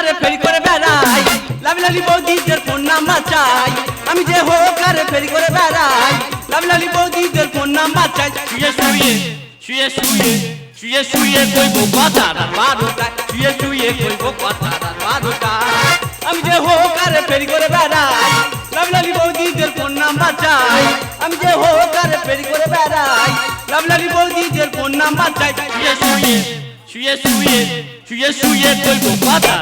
আরে ফেরি করে বেড়াই। লাভি লাভি বৌদিদের ফোন নাম্বার চাই আমি যে হোক আরে ফেরি করে বেড়াই। লাভি লাভি বৌদিদের ফোন নাম্বার চাই শুয়ে শুয়ে শুয়ে শুয়ে শুয়ে শুয়ে কইব কথা রাত বারোটা। শুয়ে শুয়ে কইব কথা রাত বারোটা। আমি যে হোক আরে ফেরি করে বেড়াই। লাভি লাভি বৌদিদের ফোন নাম্বার চাই আমি যে হোক আরে ফেরি করে বেড়াই। লাভি লাভি বৌদিদের ফোন নাম্বার চাই শুয়ে শুয়ে শুয়ে শুয়ে শুয়ে শুয়ে কইব কথা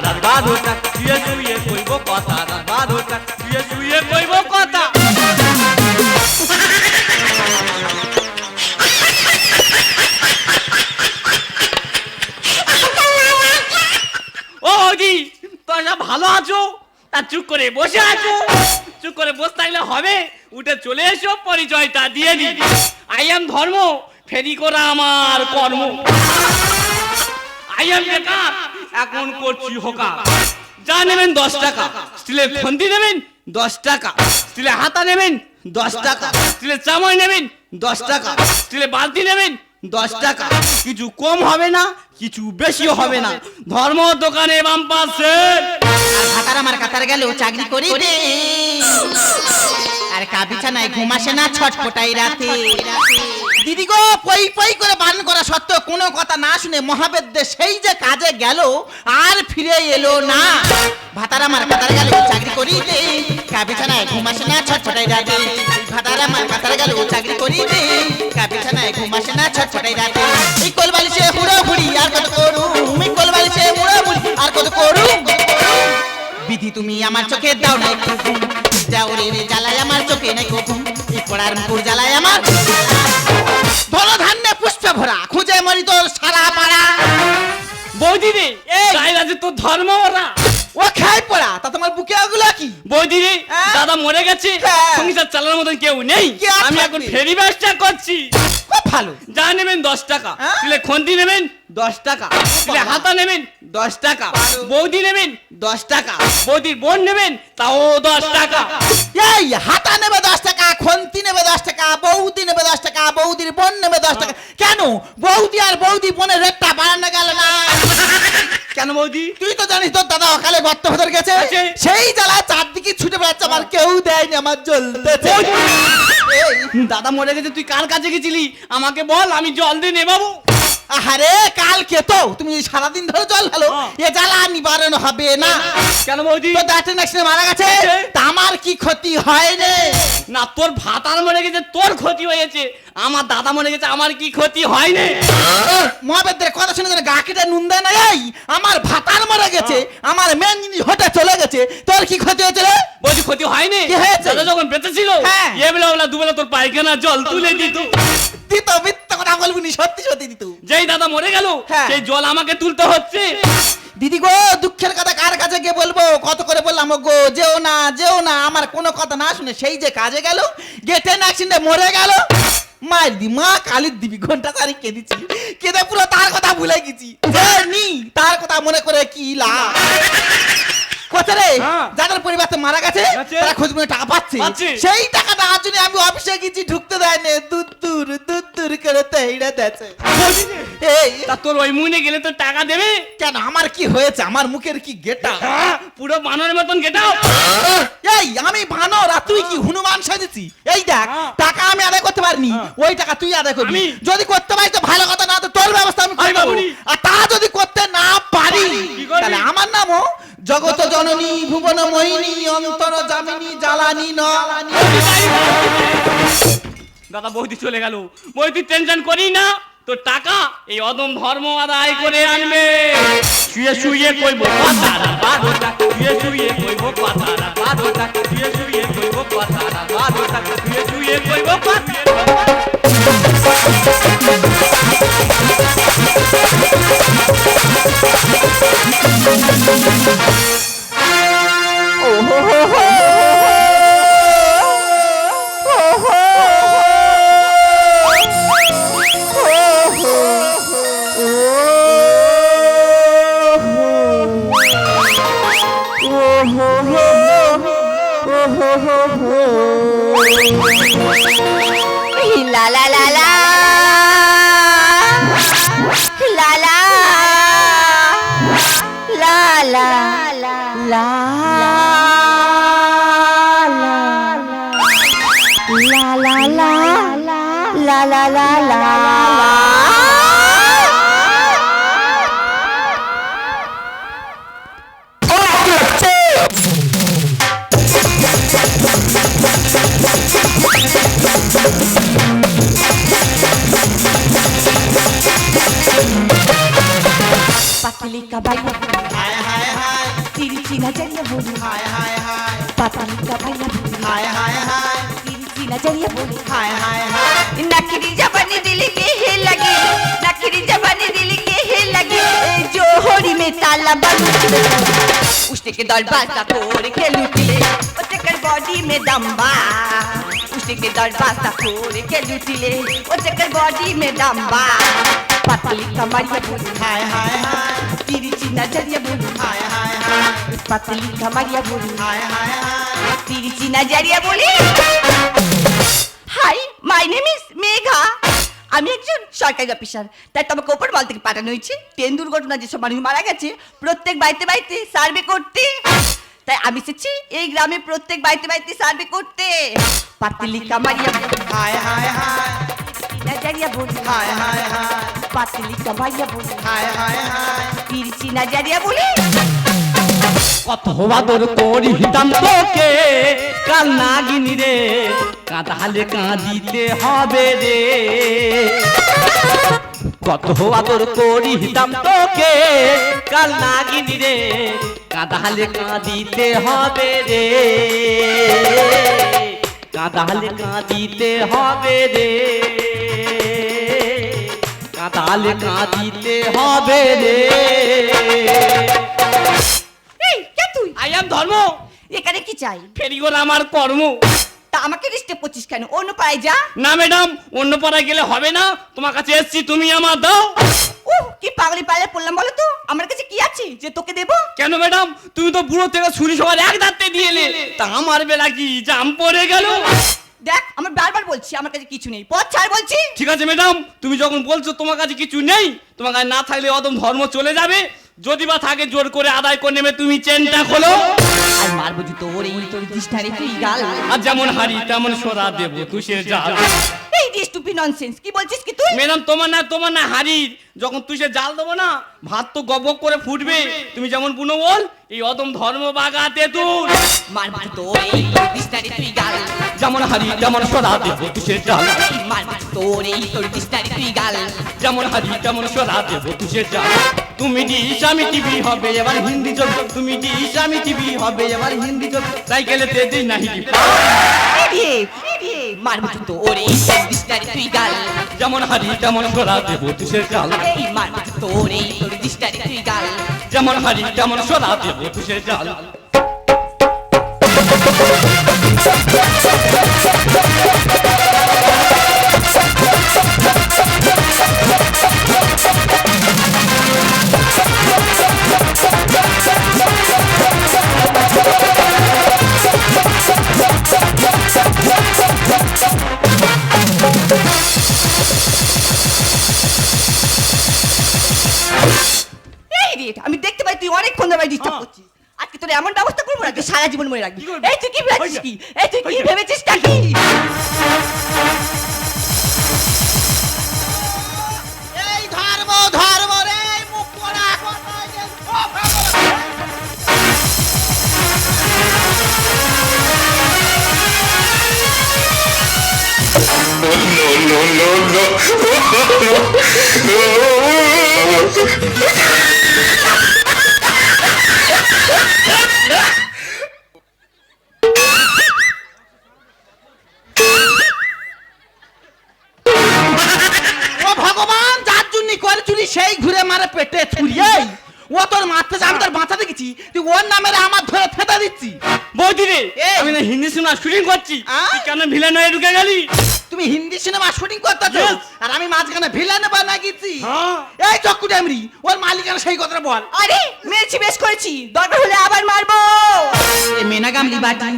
উঠে চলে এসো পরিচয়টা দিয়ে দি আই এম ধর্ম ফেরি করা আমার কর্ম। আই এম বেকার এখন করছি হোকা যা নেবেন দশ টাকা স্টিলের ফন্দি নেবেন দশ টাকা স্টিলের হাতা নেবেন দশ টাকা স্টিলের চামচ নেবেন দশ টাকা স্টিলের বালতি নেবেন দশ টাকা। কিছু কম হবে না কিছু বেশিও হবে না। ধর্ম দোকানে বাম পাশে। ভাতার আমার কাতার গেল চাকরি করি রে। আর কা বিছানায় ঘুম আসে না ছটফটাই রাতে। দিদি গো পই পই করে বারণ করা সত্ত্বেও কোনো কথা না শুনে মহাবেদ্যে সেই যে কাজে গেল আর ফিরে এলো না। ভাতার আমার কাতার গেল চাকরি করি রে। কা বিছানায় ঘুম আসে না ছটফটাই রাতে। ভাতার আমার কাতার গেল চাকরি করি রে কা বিছানায় ঘুম আসে না ছটফটাই রাতে। এই কোল বালিশে হুড়ো হুড়ি আর কত করু এই কোল বালিশে হুড়ো হুড়ি আর কত করু বিধি তুমি আমার চোখে দাও না একটু ঘুম যাও রে রে জ্বালায় আমার চোখে নাই ঘুম এই পড়ার মুকুর জ্বালায় আমার। ধরো ধান্যে পুষ্পে ভরা খুঁজে মরি তোর সারা পাড়া। বৌদি রে এই! তোর ধর্ম ওরা। ও খাই পড়া তা তোমার বুকে ওগুলো কি? বৌদি হ্যাঁ? দাদা মরে গেছে হ্যাঁ। সংসার চালানোর মতন কেউ নেই আমি এখন? ফেরি ব্যবসা করছি খুব ভালো। যা নেবেন দশ টাকা। হ্যাঁ? তিলে খন্তি নেবেন দশ টাকা। তিলে হাতা নেবেন দশ টাকা। ভালো। বৌদি নেবেন দশ টাকা। বৌদির বোন নেবেন তাও দশ টাকা। এই হাতা নেবে দশ টাকা খন্তি নেবে দশ টাকা বৌদি নেবে দশ টাকা বৌদির বোন নেবে দশ টাকা। কেন? বৌদি আর বৌদি বোনের রেটটা বাড়ানো গেল না। কেন বৌদি? তুই তো জানিস তোর দাদা অকালে গর্ত ভেতর গেছে। আছে। সেই জ্বালা চারদিকে ছুটে বেড়াচ্ছে আমার কেউ দেয়নি আমার জ্বলতেছে। এই, দাদা মরে গেছে তুই কার কাছে গেছিলি? আমাকে বল আমি জল দিয়ে নেবাবো। আরে কাল তো তুমি সারাদিন ধরে জল খেলো। হ্যাঁ। এ জ্বালা নিবারণ হবে না কেন বৌদি? তো দাঁতে নাকশে মারা গেছে? তা আমার কি ক্ষতি হয় রে? না তোর ভাতার মরে গেছে তোর ক্ষতি হয়েছে। আমার দাদা মরে গেছে আমার কি ক্ষতি হয়নি। মহাবেদ্রের কথা শুনে যেন গা কেটে নুন দেয় না এই আমার ভাতার মরে গেছে হ্যাঁ। আমার মেন জিনিস হতে চলে গেছে তোর কি ক্ষতি হয়েছে রে? বলছি ক্ষতি হয়নি? কি হয়েছে? দাদা যখন বেঁচে ছিল হ্যাঁ। এ বেলা বেলা দুবেলা তোর পায়খানা জল তুলে দিত। দিত মিথ্যা কথা বলবি সত্যি সত্যি দিত। যেই দাদা মরে গেল হ্যাঁ। সেই জল আমাকে তুলতে হচ্ছে। দিদি গো দুঃখের কথা কার কাছে গিয়ে বলব? কত করে বললাম গো যেও না যেও না আমার কোনো কথা না শুনে সেই যে কাজে গেল গেটে না মরে গেল। মায়ের দি, মা কালির দিবি, ঘণ্টা চারি কেঁদেছি। কেঁদে পুরো তার কথা ভুলে গেছি। তার কথা মনে করে কি লাভ? কথা রে? হ্যাঁ। যাদের পরিবারতে মারা গেছে। তারা খোঁজ করে টাকা পাচ্ছে। সেই টাকা দেওয়ার জন্য আমি অফিসে গেছি ঢুকতে দেয় না দূর দূর করে তেইড়ে দেছে এই। তা তোর ওই মুনে গেলে তো টাকা দেবে? কেন? আমার কি হয়েছে? আমার মুখের কি গেটা হ্যাঁ, পুরো বানরের মতন গেটাও এই আমি বানর আর তুই কি হনুমান সাজেছি? এই দেখ হ্যাঁ। টাকা আমি আদায় করতে পারিনি। ওই টাকা তুই আদায় করবি। যদি করতে পারিস তো ভালো কথা না তো তোর ব্যবস্থা আমি। আর তা যদি করতে না পারি তাহলে আমার নামও জগত জননী ভুবন মোহিনী অন্তর জামিনী জ্বালানি দাদা, বৌদি চলে গেল। বৌদি, টেনশন করি না, তোর টাকা এই অদম ধর্ম আদায় করে আনবে। শুয়ে শুয়ে কইব কথারা বারোটা। শুয়ে শুয়ে কইব কথারা বারোটা। শুয়ে শুয়ে কইব কথারা বারোটা। শুয়ে শুয়ে কইব কথা la. La la. मेरे का भैया हाय हाय हाय। तेरी चीला चलिया बोली। हाय हाय हाय। पापा का भैया हाय हाय हाय। तेरी चीला चलिया बोली। हाय हाय हाय। नखरी जबानी दिल के हे लगे। नखरी जबानी दिल के हे लगे। जो होड़ी में ताला बंद उसने के दल बाजा तोड़ के लुटिए उसके बॉडी में दम्बा उसने के दरवाजा तोड़ के लूटिले उसने कर बॉडी में दम्बा पतली कमरिया बोली হায় হায় হায় तिरछी नजरिया बोली হায় হায় হায় पतली कमरिया बोली হায় হায় হায় তিরিচি নাজারিয়া বলি hi my name is Megha আমি একজন সরকারি অফিসার তাই তোমাকে ওপর বল থেকে পাঠানো হয়েছে ট্রেন দুর্ঘটনা যেসব মানুষ মারা গেছে প্রত্যেক বাড়িতে বাড়িতে সার্ভে করতে তাই আমি এসেছি এই গ্রামে প্রত্যেক বাড়িতে বাড়িতে সার্ভে করতে। পাতিলি কামারিয়া বলি, হায় হায় হায়। নাজারিয়া বলি। হায় হায় হায়। পাতিলি কামারিয়া বলি। হায় হায় হায়। নাজারিয়া বলি। কত আদর করি হিতাম তোকে কাল নাগিনি রে কাঁদালে কাঁদিতে হবে রে। কত আদর করি হিতাম তোকে কাল নাগিনি রে কাঁদালে কাঁদিতে হবে রে। কাঁদালে কাঁদিতে হবে রে। কাঁদালে কাঁদিতে হবে রে। তুই? আই এম ধর্ম। এখানে কি চাই? ফেরিগোল আমার কর্ম। তা আমাকে রিস্টে পঁচিশ কেন? অন্য পাড়ায় যা। না ম্যাডাম অন্য পাড়ায় গেলে হবে না। তোমার কাছে এসছি তুমি আমার দাও। উহ কি পাগলি পালে পড়লাম বলো তো? আমার কাছে কি আছে যে তোকে দেবো? কেন ম্যাডাম? তুমি তো বুড়ো থেকে ছুরি সবার এক দাঁতে দিয়ে তা আমার বেলা কি জাম পড়ে গেল? দেখ আমার বারবার বলছি আমার কাছে কিছু নেই। পথ ছাড় বলছি। ঠিক আছে ম্যাডাম তুমি যখন বলছো তোমার কাছে কিছু নেই তোমার কাছে না থাকলে অদম ধর্ম চলে যাবে। যদি বা থাকে জোর করে আদায় করে নেবে তুমি চেনটা খোলো। আর মারবো জুতো ওরে তোর দিশটারে তুই গাল। আর যেমন হারি তেমন সোরা দেবো তুষের জাল। এই যে স্টুপি ননসেন্স কি বলছিস? ম্যাডাম তোমার না তোমার না হারির যখন তুই সে জাল দেবো না ভাত তো গবক করে ফুটবে। তুমি যেমন বুনো বল এই অদম ধর্ম বাগাতে তুই মারবো জুতো ওরে তোর তুই গাল। যেমন হারি যেমন সদা দেবো তুষের জাল। ওরে তোর দিশটারে তুই গাল। যেমন হারি তেমন সদা দেবো তুষের জাল। তুমি ডিশ আমি টিভি হবে এবার হিন্দি যোগ তুমি ডিশ আমি টিভি হবে এবার হিন্দি যোগ সাইকেলেতে দিই না হিন্দি মারবো জুতো ওরে তোর দিশটারে তুই গাল যেমন হারি তেমন সদা দেবো তুষের জাল এই মারবো জুতো ওরে তোর দিশটারে তুই গাল যেমন হারি তেমন সদা দেবো তুষের জাল এই রে আমি দেখতে পাই তুই অনেকক্ষণ ধরে ডিস্টার্ব হ্যাঁ। করছিস আজকে তোর এমন ব্যবস্থা করব না তুই সারা জীবন মনে রাখবি? এই তুই কি ভেবেছিস। কি এই তুই কি। ভেবেছিস কি এই ধর্ম ধর্ম রে মুখ পোড়া কোথায় গেল? ও ভগবান! ও তুই ওর নামে আমার ধরে ফেটা দিচ্ছি বৌদি রে আমি না হিন্দি সিনেমা শুটিং করছি। তুই কেন ভিলেন হয়ে ঢুকে গেলি? তুমি হিন্দি সিনেমা শুটিং করতেছো? আর আমি মাঝখানে ভিলেন বানা গেছি হ্যাঁ। এই চক্কু ডেমরি ওর মালিকানা সেই কথাটা বল। আরে মেরেছি বেশ করেছি দরকার হলে আবার মারবো। এ মেনাগামলি বাটি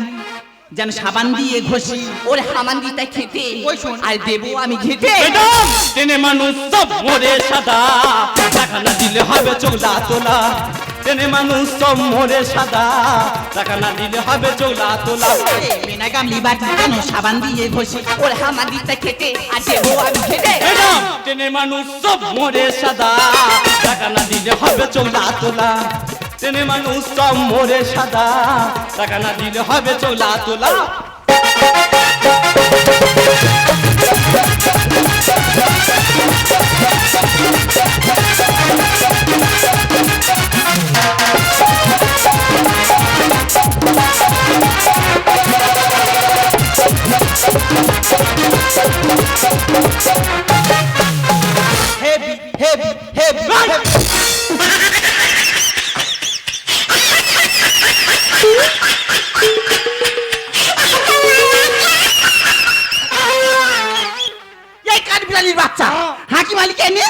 যেন সাবান দিয়ে ঘষি। ওরে হামান দিতে খেতে। আর দেবো আমি ম্যাডাম টেনে মানুষ সব মরে সাদা। টাকা না দিলে হবে চৌলা তোলা টেনে মানুষ মরে সাদা। টাকা না দিলে হবে চৌলা তোলা। এ মেনাগামলি বাটি যেন সাবান দিয়ে ঘষি? ওরে খেতে দেবো আমি ম্যাডাম টেনে মানুষ সব মরে সাদা। টাকা না দিলে হবে চৌলা তোলা। টেনে মানুষ সব মরে সাদা। টাকা না দিলে হবে চৌলা তোলা।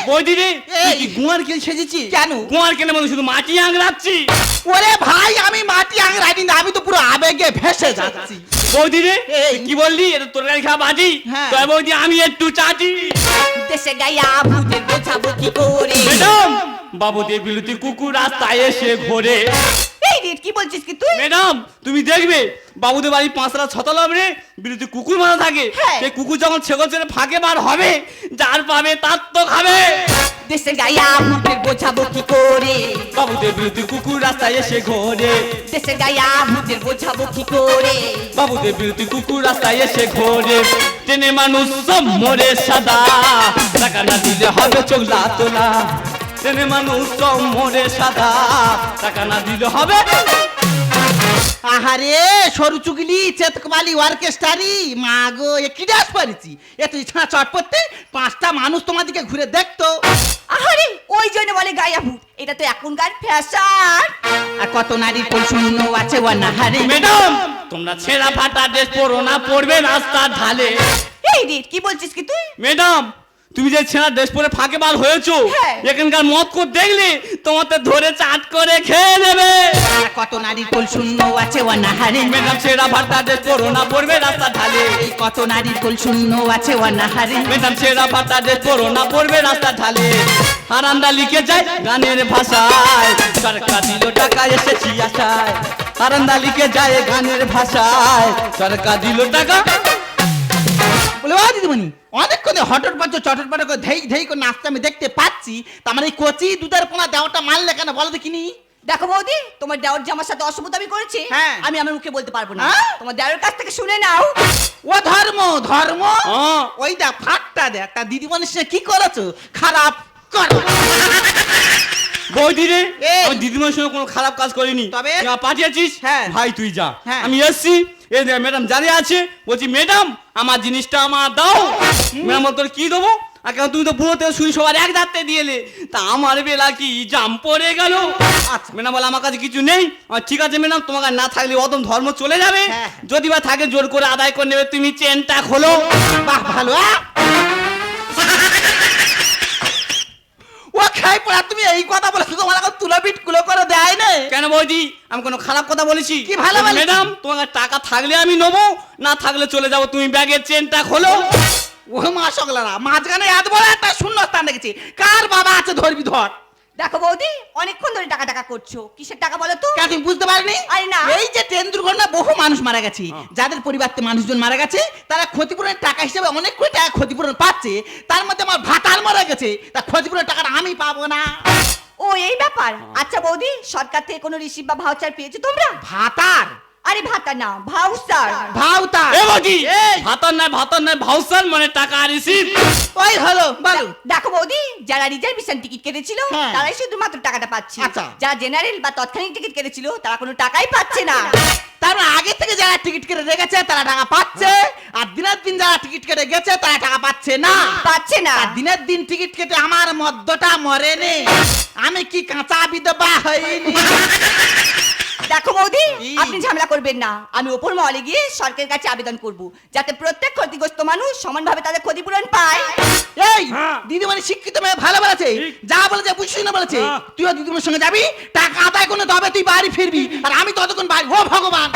ওই হ্যাঁ। দিদি গুয়ার কেন সেজেছি কেন? গুয়ার কেন মানে শুধু মাটি আংড়াচ্ছি ওরে ভাই আমি মাটি আংড়াইনি আমি তো পুরো আবেগে ভেসে যাচ্ছি। বৌদি রে কি বললি? এটা তোর গাড়ি খাওয়া বাজি। তোর বৌদি আমি একটু চাটি দেশে গায়া ভূতের বোঝাবো কি করে। ম্যাডাম বাবুদের বিলুতি কুকুর রাস্তায় এসে ঘোরে। এই কি বলছিস কি তুই? ম্যাডাম তুমি দেখবে বাবুদের বাড়ি পাঁচরা ছতলা রে বিলুতি কুকুর মারা থাকে। হ্যাঁ। সেই কুকুর যখন ছেগল ছেড়ে ফাঁকে বার হবে যার পাবে তার তো খাবে। দেশে গায়া ভূতের বোঝাবো কি করে? বাবুদের বিলুতি কুকুর রাস্তায় এসে ঘোরে। দেশে গায়া ভূতের বোঝাবো কি করে? বাবুদের বিরতি কুকুর রাস্তায় এসে ঘোরে। ট্রেনে মানুষ সব মরে সাদা। টাকা না দিলে হবে চোখলা তোলা ট্রেনে মানুষ মরে সাদা টাকা না দিলে হবে। আহারে সরু চুগলি চেতকমালি অর্কেস্ট্রারি মা গো এ কি ডাস পারিছি এ তুই ছাড়া চট পাঁচটা মানুষ তোমার দিকে ঘুরে দেখতো। আহারে ওই জন্য বলে গায়া ভূত। এটা তো এখনকার ফ্যাশন। আর কত নারী আছে অনাহারে। ম্যাডাম তোমরা ছেঁড়া ফাটা ড্রেস পরো না পড়বে রাস্তা ঢালে। এই রে কি বলছিস কি তুই? ম্যাডাম তুমি যে ছেঁড়া ড্রেস পরে ফাঁকে বাল হয়েছো হ্যাঁ। এখানকার মদ করে দেখলে তোমার তো ধরে চাট করে খেয়ে নেবে। কত নারী কোন শূন্য আছে অনাহারে। ম্যাডাম ছেঁড়া ফাটা ড্রেস পরো না পড়বে রাস্তা ঢালে। কত নারী কোন শূন্য আছে অনাহারে। ম্যাডাম ছেঁড়া ফাটা ড্রেস পরো না পড়বে রাস্তা ঢালে। হারান্দা লিখে যায় গানের ভাষায়। সরকার দিল টাকা এসেছি আশায়। হারান্দা লিখে যায় গানের ভাষায়। সরকার দিল টাকা বলে ও দিদিমণি অনেকক্ষণ পাচ্ছ চটট পাট করে ধেই ধেই করে নাচতে আমি দেখতে পাচ্ছি। তার মানে এই কচি দুধের পোনা দেওয়াটা মারলে কেন বলো দেখিনি? দেখো বৌদি তোমার দেওয়ার জামার সাথে অসুবিধা আমি করেছি হ্যাঁ। আমি আমার মুখে বলতে পারব না। হ্যাঁ? তোমার দেওয়ার কাছ থেকে শুনে নাও। ও ধর্ম ধর্ম। ওই দেখ ফাটটা দেখ। তা দিদিমণির সঙ্গে কি করেছ? খারাপ করো। বৌদি রে। আমি দিদিমার সঙ্গে কোনো খারাপ কাজ করিনি তবে? পাঠিয়েছিস হ্যাঁ। ভাই তুই যা হ্যাঁ। আমি এসছি এই ম্যাডাম দাঁড়িয়ে আছে বলছি ম্যাডাম আমার জিনিসটা আমার দাও ম্যাডাম তোর কি দেবো আর কেন তুমি তো বুড়োতে শুই সবার এক ধারতে দিয়েলে তা আমার বেলা কি জাম পড়ে গেল আচ্ছা। ম্যাডাম বলে আমার কাছে কিছু নেই ঠিক আছে ম্যাডাম তোমাকে না থাকলে অদম ধর্ম চলে যাবে হ্যাঁ। যদি বা থাকে জোর করে আদায় করে নেবে তুমি চেনটা খোলো বাহ ভালো আ? ও খাই পড়া তুমি এই কথা বলে শুধু আমার এখন তুলো পিট কুলো করে দেয় না কেন বৌদি? আমি কোনো খারাপ কথা বলেছি? কি ভালো বলেছি? ম্যাডাম তোমার টাকা থাকলে আমি নেব না থাকলে চলে যাব তুমি ব্যাগের চেনটা খোলো। ও মা সকলারা মাঝখানে এত বড় একটা শূন্য স্থান রেখেছি কার বাবা আছে ধরবি ধর? দেখো বৌদি অনেকক্ষণ ধরে টাকা টাকা করছ। কিসের টাকা বলো তো? কেন তুমি বুঝতে পারিনি? আরে না। এই যে ট্রেন দুর্ঘটনা বহু মানুষ মারা গেছে। যাদের পরিবারতে মানুষজন মারা গেছে তারা ক্ষতিপূরণের টাকা হিসেবে অনেক কোটি টাকা ক্ষতিপূরণ পাচ্ছে। তার মধ্যে আমার ভাতাল মারা গেছে। তা ক্ষতিপূরণের টাকাটা আমি পাবো না। ও এই ব্যাপার? আচ্ছা বৌদি সরকার থেকে কোনো রিসিভ বা ভাউচার পেয়েছ তোমরা? ভাতার? আরে ভাতা না ভাউচার ভাউতার এ বৌদি এই, ভাতর নাই ভাতর নাই ভাউসার মানে টাকা রিসিভ ওই হলো বলো। দেখো বৌদি যারা রিজার্ভেশন টিকিট কেটেছিল হ্যাঁ। তারাই শুধুমাত্র টাকাটা পাচ্ছে। আচ্ছা। যারা জেনারেল বা তৎক্ষণিক টিকিট কেটেছিল তারা কোনো টাকাই পাচ্ছে না। তার মানে আগে থেকে যারা টিকিট কেটে রেখেছে তারা টাকা পাচ্ছে। আর দিনের দিন যারা টিকিট কেটে গেছে তারা টাকা পাচ্ছে না। পাচ্ছে না। আর দিনের দিন টিকিট কেটে আমার মদ্যটা মরেনি। আমি কি কাঁচা বিধবা হইনি? দেখো বৌদি আপনি ঝামেলা করবেন না। আমি ওপর মহলে গিয়ে সরকারের কাছে আবেদন করব যাতে প্রত্যেক ক্ষতিগ্রস্ত মানুষ সমানভাবে তাদের ক্ষতিপূরণ পায়। এই হ্যাঁ। দিদিমণি শিক্ষিত মেয়ে ভালো বলেছে। যা বলেছে বুঝছিস না বলেছে। হ্যাঁ। তুইও দিদিমণির সঙ্গে যাবি টাকা আদায় করে তবে তুই বাড়ি ফিরবি। আর আমি ততক্ষণ বাড়ি ও ভগবান!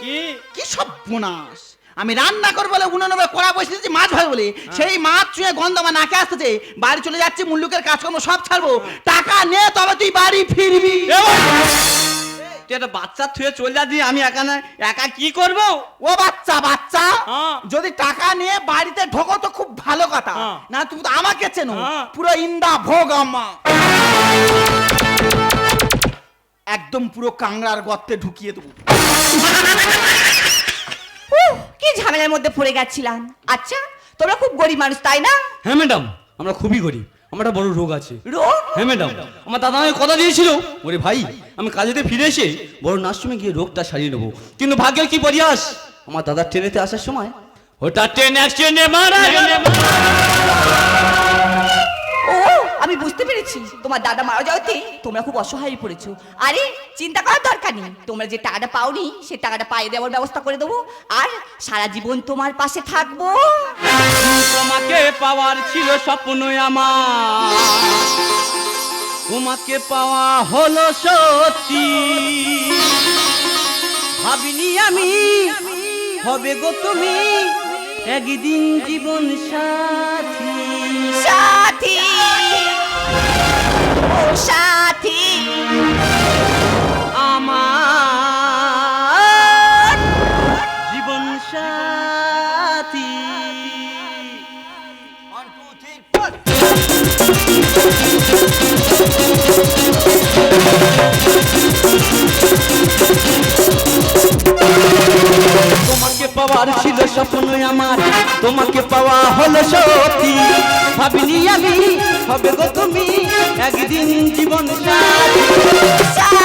কি কি সব বোনাস আমি রান্না করব বলে উনুনে কড়া বসেছি মাছ ভাবে বলে। সেই মাছ চুয়ে গন্ধ আমার নাকে আসতেছে। বাড়ি চলে যাচ্ছে মুল্লুকের কাজকর্ম সব ছাড়বো। টাকা নে তবে তুই বাড়ি ফিরবি। তুই একটা বাচ্চা থুয়ে চলে যাচ্ছি আমি একা না একা কি করব? ও বাচ্চা বাচ্চা। হ্যাঁ। যদি টাকা নিয়ে বাড়িতে ঢোকো তো খুব ভালো কথা। হ্যাঁ। না তুমি তো আমাকে চেনো। হ্যাঁ। পুরো ইন্দা ভোগ আমা একদম পুরো কাংড়ার গর্তে ঢুকিয়ে দেবো। ঝামেলার মধ্যে পড়ে গেছিলাম। আচ্ছা তোমরা খুব গরিব মানুষ তাই না? হ্যাঁ ম্যাডাম আমরা খুবই গরিব। আমার একটা বড় রোগ আছে। রোগ? হ্যাঁ ম্যাডাম আমার দাদা আমাকে কথা দিয়েছিল ওরে ভাই আমি কাজেতে ফিরে এসে বড় নার্সরুমে গিয়ে রোগটা সারিয়ে নেব। কিন্তু ভাগ্যের কি পরিহাস? আমার দাদা ট্রেনেতে আসার সময় ওটা ট্রেন অ্যাক্সিডেন্টে মারা আমি বুঝতে পেরেছি তোমার দাদা মারা যাওয়াতে তোমরা খুব অসহায় হয়ে পড়েছো। আরে চিন্তা করার দরকার নেই তোমরা যে টাকাটা পাওনি সে টাকাটা পাইয়ে দেওয়ার ব্যবস্থা করে দেবো আর সারা জীবন তোমার পাশে থাকব। তোমাকে পাওয়ার ছিল স্বপ্ন আমার। তোমাকে পাওয়া হলো সত্যি। ভাবিনি আমি হবে গো তুমি একদিন জীবন সাথী। সাথী। সাথী। আমার জীবন সাথী। তোমাকে পাওয়ার ছিল স্বপ্ন আমার, তোমাকে পাওয়া হলো সত্যি। ভাবিনি আমি হবে গো তুমি? একদিন জীবন সাথী